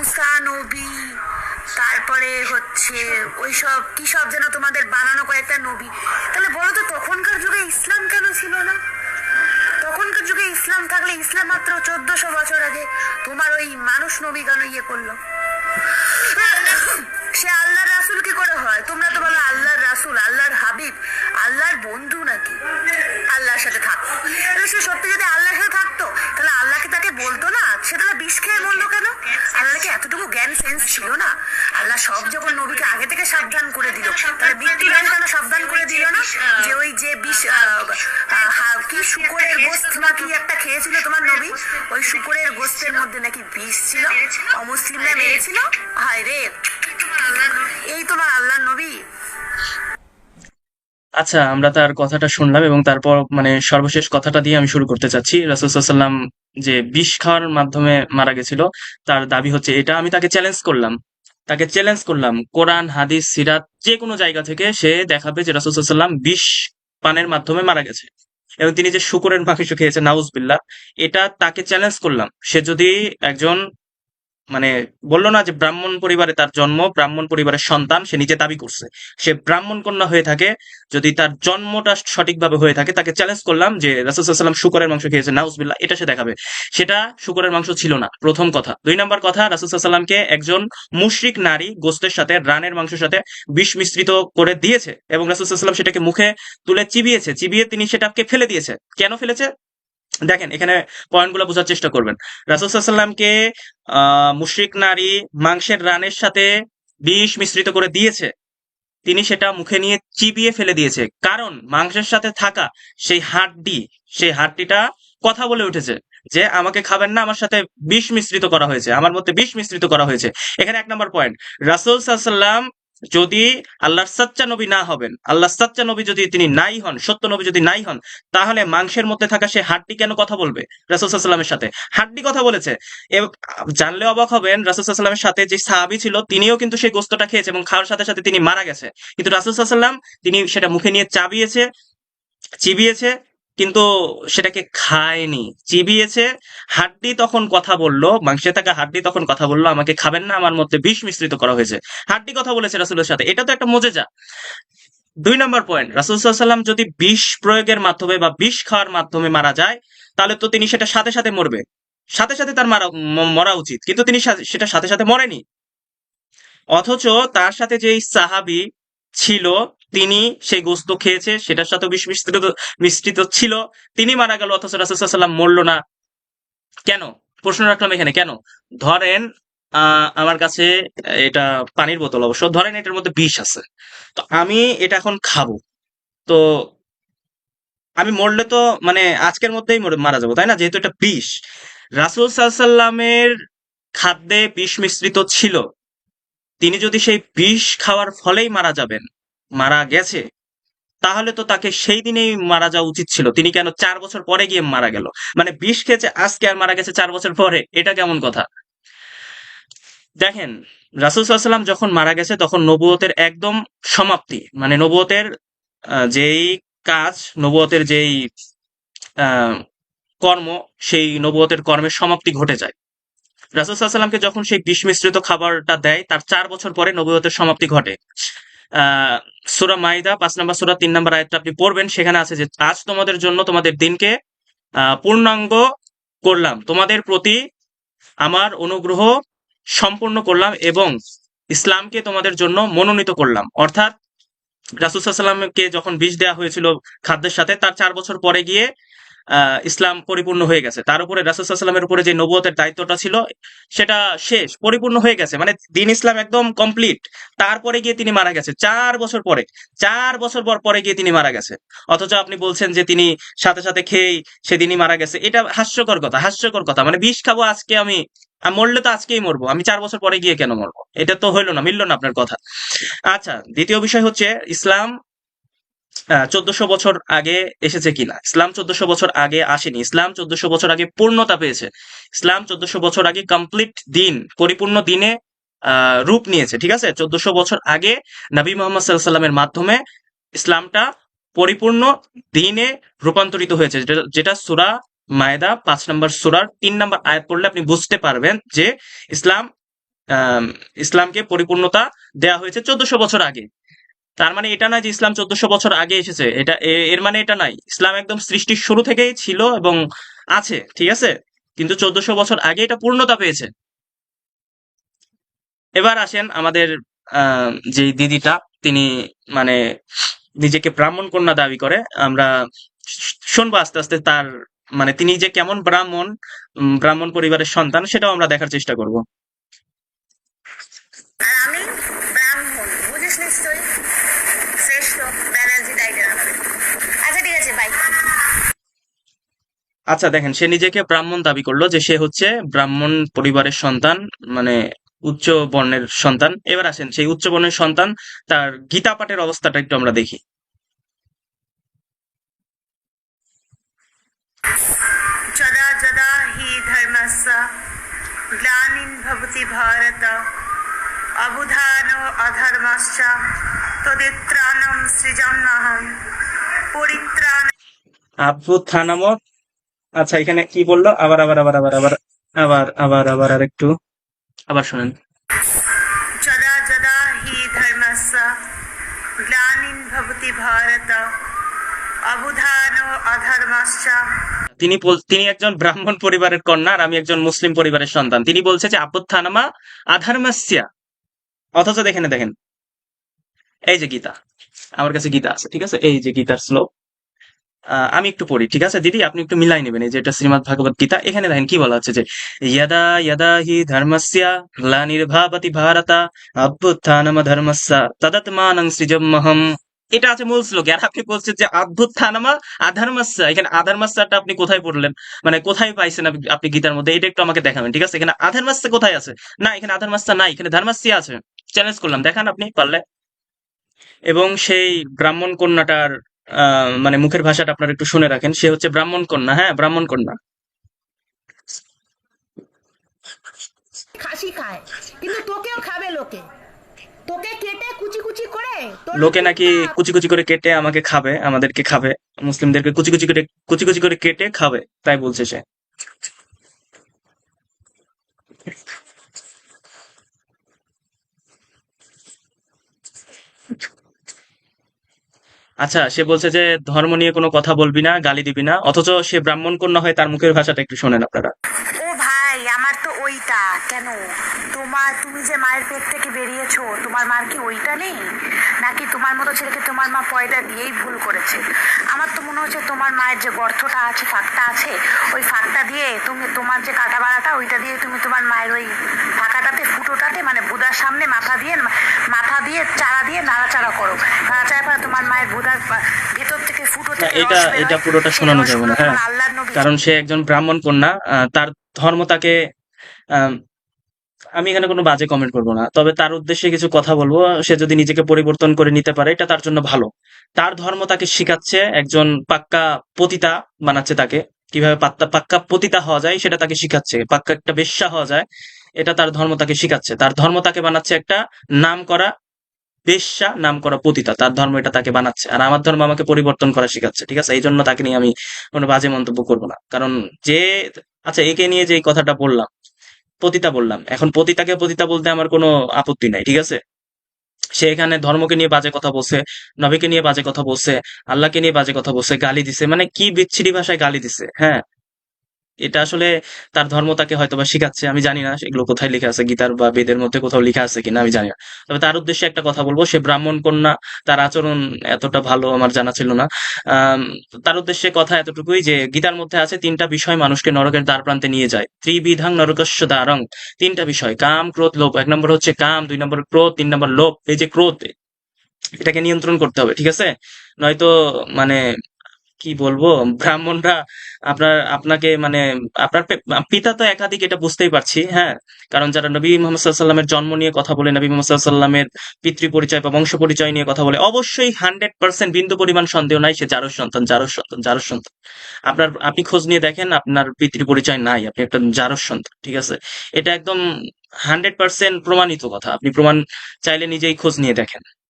মুসা নবী, তারপরে হচ্ছে ওই সব কি সব যেন তোমাদের বানানো কয়েকটা নবী। তাহলে বলো তো, তখনকার যুগে ইসলাম কেন ছিল না? তখনকার যুগে ইসলাম থাকলে ইসলাম মাত্র চোদ্দশো বছর আগে তোমার ওই মানুষ নবী কেন ইয়ে করল? সে আল্লাহর রাসুল কি করে হয়? তোমরা তো বলো আল্লাহর রাসুল, আল্লাহর হাবিব, আল্লাহর বন্ধু নাকি? আল্লাহর সাথে থাকতো তাহলে সে সত্যি যদি আল্লাহর সাথে থাকতো, তাহলে আল্লাহকে তাকে বলতো না? সে তাহলে বিষ খেয়ে বলল কেন? আল্লাহকে এতটুকু জ্ঞান সেন্স ছিল না? আল্লাহ সব যখন নবীকে আগে থেকে সাবধান করে দিল, তাহলে মৃত্যুর আগে কেন সাবধান করে দিল না? যে ওই যে বিষ কি শুকরের গোস্ত না কি একটা খেয়েছিল তোমার নবী? ওই শুকরের গোস্তের মধ্যে নাকি বিষ ছিল? অমুসলিমরা মেরেছিল? হায় রে আচ্ছা আমরা তার কথাটা শুনলাম এবং তারপর মানে সর্বশেষ কথাটা দিয়ে আমি শুরু করতে চাচ্ছি। রাসুলসাল্লাম যে বিষ খাওয়ার মাধ্যমে মারা গেছিল, তার দাবি হচ্ছে এটা। আমি তাকে চ্যালেঞ্জ করলাম। তাকে চ্যালেঞ্জ করলাম। কোরআন, হাদিস, সিরাত, যে কোনো জায়গা থেকে সে দেখাবে যে রাসুলসাল্লাম বিষ পানের মাধ্যমে মারা গেছে। এবং তিনি যে শুকুরের মাংস খেয়েছে নাউজবিল্লাহ, এটা তাকে চ্যালেঞ্জ করলাম। সে যদি একজন মানে বলল না যে ব্রাহ্মণ পরিবারে তার জন্ম, ব্রাহ্মণ পরিবারের সন্তান, সে নিজে দাবি করছে। সে ব্রাহ্মণ কন্যা হয়ে থাকে, যদি তার জন্মটা সঠিকভাবে হয়ে থাকে, তাকে চ্যালেঞ্জ করলাম যে রাসুলসাল্লাম শুকরের মাংস খেয়েছে, নাউজবিল্লাহ, এটা সে দেখাবে। সেটা শুকরের মাংস ছিল না, প্রথম কথা। দুই নম্বর কথা রাসুলসাল্লামকে একজন মুশরিক নারী গোস্তের সাথে, রানের মাংসের সাথে বিষ মিশ্রিত করে দিয়েছে এবং রাসুলসাল্লাম সেটাকে মুখে তুলে চিবিয়েছে। চিবিয়ে তিনি সেটাকে ফেলে দিয়েছে। কেন ফেলেছে? দেখেন, এখানে পয়েন্টগুলো বোঝার চেষ্টা করবেন। রাসুলসাল্লামকে আহ, মুশরিক নারী মাংসের রানের সাথে বিষ মিশ্রিত করে দিয়েছে। তিনি সেটা মুখে নিয়ে চিবিয়ে ফেলে দিয়েছে। কারণ, মাংসের সাথে থাকা সেই হাড্ডি, সেই হাড্ডিটা কথা বলে উঠেছে যে, আমাকে খাবেন না, আমার সাথে বিষ মিশ্রিত করা হয়েছে, আমার মধ্যে বিষ মিশ্রিত করা হয়েছে। এখানে এক নম্বর পয়েন্ট রাসুল সাল্লাম যদি আল্লাহর সাচ্চা নবী না হবেন আল্লাহ সাচ্চা নবী যদি তিনি নাই হন, সত্য নবী যদি নাই হন, তাহলে মাংসের মধ্যে থাকা সে হাড্ডি কেন কথা বলবে রাসুল সাল্লামের সাথে? হাড্ডি কথা বলেছে। জানলে অবাক হবেন রাসুল সাল্লামের সাথে যে সাহাবি ছিল, তিনিও কিন্তু সেই গোস্তটা খেয়েছে এবং খাওয়ার সাথে সাথে তিনি মারা গেছে। কিন্তু রাসুল সাল্লাম তিনি সেটা মুখে নিয়ে চাবিয়েছে, চিবিয়েছে কিন্তু সেটাকে খায়নি। চিবিয়েছে, হাড্ডি তখন কথা বলল মাংসে থাকা হাড্ডি তখন কথা বলল, আমাকে খাবেন না, আমার মধ্যে বিষ মিশ্রিত করা হয়েছে। হাড্ডি কথা বলেছে রাসুলের সাথে। এটা তো একটা মজেজা। দুই নম্বর পয়েন্ট রাসুল সাল্লাম যদি বিষ প্রয়োগের মাধ্যমে বা বিষ খাওয়ার মাধ্যমে মারা যায়, তাহলে তো তিনি সেটা সাথে সাথে মরবে। সাথে সাথে তার মারা মরা উচিত। কিন্তু তিনি সেটা সাথে সাথে মরেনি। অথচ তার সাথে যেই সাহাবি ছিল তিনি সেই গোস্ত খেয়েছে, সেটার সাথে বিষ মিশ্রিত মিশ্রিত ছিল। তিনি মারা গেল, অথচ রাসুলসাল্লাম মরলো না। কেন? প্রশ্ন রাখলাম এখানে, কেন? ধরেন আমার কাছে এটা পানির বোতল অবশ্য, ধরেন এটার মধ্যে বিষ আছে। তো আমি এটা এখন খাব। তো আমি মরলে তো মানে আজকের মধ্যেই মারা যাব, তাই না? যেহেতু এটা বিষ। রাসুল সাল্লামের খাদ্যে বিষ মিশ্রিত ছিল। তিনি যদি সেই বিষ খাওয়ার ফলেই মারা যাবেন মারা গেছে, তাহলে তো তাকে সেই দিনেই মারা যাওয়া উচিত ছিল। তিনি কেন চার বছর পরে গিয়ে মারা গেল? মানে বিষ খেয়েছে, আজকে আর মারা গেছে চার বছর পরে, এটা কেমন কথা? দেখেন, রাসুল সাল্লাম যখন মারা গেছে, তখন নবুয়তের একদম সমাপ্তি মানে নবুয়তের যেই কাজ, নবুয়তের যেই কর্ম, সেই নবুয়তের কর্মের সমাপ্তি ঘটে যায়। রাসুল সাল্লামকে যখন সেই বিষ মিশ্রিত খাবারটা দেয়, তার চার বছর পরে নবুয়তের সমাপ্তি ঘটে। সুরা মাইদা পাঁচ নম্বর সুরা, তিন নম্বর আয়াতটা আপনি পড়বেন। সেখানে আছে যে, আজ তোমাদের জন্য তোমাদের দিনকে পূর্ণাঙ্গ করলাম। তোমাদের প্রতি আমার অনুগ্রহ সম্পূর্ণ করলাম এবং ইসলামকে তোমাদের জন্য মনোনীত করলাম। অর্থাৎ রাসুসাল্লামকে যখন বিষ দেওয়া হয়েছিল খাদ্যের সাথে, তার চার বছর পরে গিয়ে ইসলাম পরিপূর্ণ হয়ে গেছে। তার উপরে রাসুসাল্লামের উপরে যে নবুয়তের দায়িত্বটা ছিল, সেটা শেষ, পরিপূর্ণ হয়ে গেছে। মানে দিন ইসলাম একদম কমপ্লিট তারপরে গিয়ে তিনি মারা গেছে। চার বছর পরে, চার বছর পর পরে গিয়ে তিনি মারা গেছে। অথচ আপনি বলছেন যে তিনি সাথে সাথে খেয়েই সেদিনই মারা গেছে। এটা হাস্যকর কথা হাস্যকর কথা। মানে বিষ খাব আজকে আমি মরলে তো আজকেই মরবো। আমি চার বছর পরে গিয়ে কেন মরবো? এটা তো হইল না, মিললো না আপনার কথা। আচ্ছা দ্বিতীয় বিষয় হচ্ছে ইসলাম চোদ্দশো বছর আগে এসেছে কিনা ইসলাম চোদ্দশো বছর আগে আসেনি। ইসলাম চোদ্দশো বছর আগে পূর্ণতা পেয়েছে। ইসলাম চোদ্দশো বছর আগে কমপ্লিট দিন, পরিপূর্ণ দিনে রূপ নিয়েছে, ঠিক আছে? চোদ্দশো বছর আগে নবী মোহাম্মদ সাল্লামের মাধ্যমে ইসলামটা পরিপূর্ণ দিনে রূপান্তরিত হয়েছে। যেটা- সুরা মায়দা, পাঁচ নম্বর সুরার তিন নম্বর আয়াত পড়লে আপনি বুঝতে পারবেন যে ইসলাম ইসলামকে পরিপূর্ণতা দেয়া হয়েছে চোদ্দশো বছর আগে। তার মানে এটা না যে ইসলাম চোদ্দশো বছর আগে এসেছে। এটা এর মানে এটা নাই ইসলাম একদম সৃষ্টির শুরু থেকেই ছিল এবং আছে, ঠিক আছে? কিন্তু চোদ্দশো বছর আগে এটা পূর্ণতা পেয়েছে। এবার আসেন আমাদের যে দিদিটা, তিনি মানে নিজেকে ব্রাহ্মণ কন্যা দাবি করে। আমরা শুনব আস্তে আস্তে তার মানে তিনি যে কেমন ব্রাহ্মণ ব্রাহ্মণ পরিবারের সন্তান, সেটাও আমরা দেখার চেষ্টা করব। আমি ব্রাহ্মণ, বুঝিস নিশ্চয়ই? আচ্ছা আচ্ছা দেখেন, সে নিজেকে ব্রাহ্মণ দাবি করল যে সে হচ্ছে ব্রাহ্মণ পরিবারের সন্তান মানে উচ্চ বর্ণের সন্তান। এবার আসেন, সেই উচ্চ বর্ণের সন্তান, তার গীতা পাঠের অবস্থাটা একটু আমরা দেখি। যদা যদা হি ধর্মস্য, গ্লানিন ভবতি ভারত। অবধান অধর্মশ্চ তদিত্রাণম সৃজন্নহম পরিত্রাণ। আভ্যুত্থানামক আচ্ছা এখানে কি বলল? আবার আবার আবার আবার আবার আবার আবার আবার আর একটু আবার শুনেন। যদা যদা হি ধর্মস্য গ্লানিন ভবতি ভারত। অবধান অধর্মশ্চ। তিনি বল- তিনি একজন ব্রাহ্মণ পরিবারের কন্যা আর আমি একজন মুসলিম পরিবারের সন্তান। তিনি বলছে যে আভ্যুত্থানামা আধারমাস্যা অথচ দেখেন দেখেন। এই যে গীতা, আমার কাছে গীতা আছে, ঠিক আছে? এই যে গীতার শ্লোক। আমি একটু পড়ি, ঠিক আছে? দিদি, আপনি একটু মিলাই নেবেন, এই যে এটা শ্রীমদ ভাগবত গীতা। এখানে দেখেন, কি বলা হচ্ছে যে যদা যদা হি ধর্মস্য গ্লানির্ভাবতি ভারতা, অভ্যুত্থানম ধর্মস্য তদত্মানং সৃজমহম এটা আছে মূল শ্লোকে আর আপনি বলছেন যে অভ্যুত্থানমা আধর্মস্য। এখানে আধর্মস্যটা আপনি কোথায় পড়লেন? মানে কোথায় পাইছেন আপনি গীতার মধ্যে? এটা একটু আমাকে দেখাবেন, ঠিক আছে? এখানে আধর্মস্য কোথায় আছে? না, এখানে আধর্মস্য নাই, এখানে ধর্মস্য আছে। চ্যালেঞ্জ করলাম, দেখান আপনি পারলে। এবং সেই ব্রাহ্মণ কন্যাটার মানে মুখের ভাষাটা আপনারা একটু শুনে রাখেন। সে হচ্ছে ব্রাহ্মণ কন্যা হ্যাঁ ব্রাহ্মণ কন্যা। খাসি খায়, কিন্তু তোকেও খাবে লোকে। তোকে কেটে কুচি কুচি করে লোকে নাকি কুচি কুচি করে কেটে আমাকে খাবে আমাদেরকে খাবে মুসলিমদেরকে কুচি কুচি করে কুচি কুচি করে কেটে খাবে তাই বলছে সে। আচ্ছা সে বলছে যে ধর্ম নিয়ে কোনো কথা বলবি না গালি দিবি না অথচ সে ব্রাহ্মণ কন্যা হয় তার মুখের ভাষাটা একটু শোনেন আপনারা। ও ভাই আমার তো ওইটা কেন? তোমার তুমি যে মায়ের পেট থেকে বেরিয়েছো তোমার মার কি ওইটা নেই? নাকি তোমার মতো ছেলেকে তোমার মা পয়দা দিয়েই ভুল করেছে? আমার তো মনে হচ্ছে তোমার মায়ের যে গর্তটা আছে ফাঁকটা আছে ওই ফাঁকটা দিয়ে তুমি তোমার যে কাটা বাড়াটা ওইটা দিয়ে তুমি তোমার মায়ের ওই ফাঁকাটাতে ফুটোটাতে মানে বুদার সামনে মাথা দিয়ে মাথা দিয়ে চারা দিয়ে নাড়াচাড়া করো। নাড়াচাড়া করে তোমার মায়ের বুদার ভেতর থেকে ফুটো থেকে এটা এটা পুরোটা শোনানো যাবে না। হ্যাঁ কারণ সে একজন ব্রাহ্মণ কন্যা তার ধর্ম তাকে আম, এখানে কোনো বাজে কমেন্ট করব না। তবে তার উদ্দেশ্যে কিছু কথা বলব। সে যদি নিজেকে পরিবর্তন করে নিতে পারে এটা তার জন্য ভালো। তার ধর্ম তাকে শিখাচ্ছে একজন পাক্কা পতিতা বানাচ্ছে তাকে। কীভাবে পাক্কা পতিতা হওয়া যায় সেটা তাকে শিখাচ্ছে। পাক্কা একটা বেশ্যা হওয়া যায় এটা তার ধর্ম তাকে শিখাচ্ছে। তার ধর্ম তাকে বানাচ্ছে একটা নাম করা বেশ্যা নাম করা পতিতা। তার ধর্ম এটা তাকে বানাচ্ছে। আর আমার ধর্ম আমাকে পরিবর্তন করা শিখাচ্ছে ঠিক আছে? এই জন্য তাকে নিয়ে আমি কোনো বাজে মন্তব্য করব না। কারণ যে আচ্ছা একে নিয়ে যে কথাটা বললাম পতিতা বললাম। এখন পতিতাকে পতিতা বলতে আমার কোনো আপত্তি নাই, ঠিক আছে? সে এখানে ধর্মকে নিয়ে বাজে কথা বলছে, নবীকে নিয়ে বাজে কথা বলছে, আল্লাহকে নিয়ে বাজে কথা বলছে, গালি দিছে মানে কি বিচ্ছিরি ভাষায় গালি দিছে হ্যাঁ? এটা আসলে তার ধর্ম তাকে হয়তো বা শিখাচ্ছে, আমি জানি না সেগুলো কোথায় লেখা আছে, গীতার বা বেদের মধ্যে কোথাও লেখা আছে কিনা, আমি জানি না। তবে তার উদ্দেশ্যে একটা কথা বলব, সে ব্রাহ্মণ কন্যা, তার আচরণ এতটা ভালো আমার জানা ছিল না। তার উদ্দেশ্যে কথা এতটুকুই যে গীতার মধ্যে আছে তিনটা বিষয় মানুষকে নরকের দ্বার প্রান্তে নিয়ে যায়। ত্রিবিধাং নরকস্য দ্বারং, তিনটা বিষয়, কাম, ক্রোধ, লোভ। এক নম্বর হচ্ছে কাম, দুই নম্বর ক্রোধ, তিন নম্বর লোভ। এই যে ক্রোধ, এটাকে নিয়ন্ত্রণ করতে হবে, ঠিক আছে? নয়তো মানে কি বলব? ব্রাহ্মণরা আপনার, আপনাকে মানে আপনার পিতা তো একাধিক, এটা বুঝতেই পারছি হ্যাঁ? কারণ যারা নবী মোহাম্মদ সাল্লামের জন্ম নিয়ে কথা বলে, নবী মোহাম্মদ সাল্লামের পিতৃ পরিচয় বা বংশ পরিচয় নিয়ে কথা বলে, অবশ্যই হান্ড্রেড পার্সেন্ট বিন্দু পরিমাণ সন্দেহ নাই, সে যারোর সন্তান যারোর সন্তান যারোর সন্তান। আপনার, আপনি খোঁজ নিয়ে দেখেন, আপনার পিতৃ পরিচয় নাই, আপনি একটা যারোর সন্তান, ঠিক আছে? এটা একদম হান্ড্রেড পার্সেন্ট প্রমাণিত কথা, আপনি প্রমাণ চাইলে নিজেই খোঁজ নিয়ে দেখেন।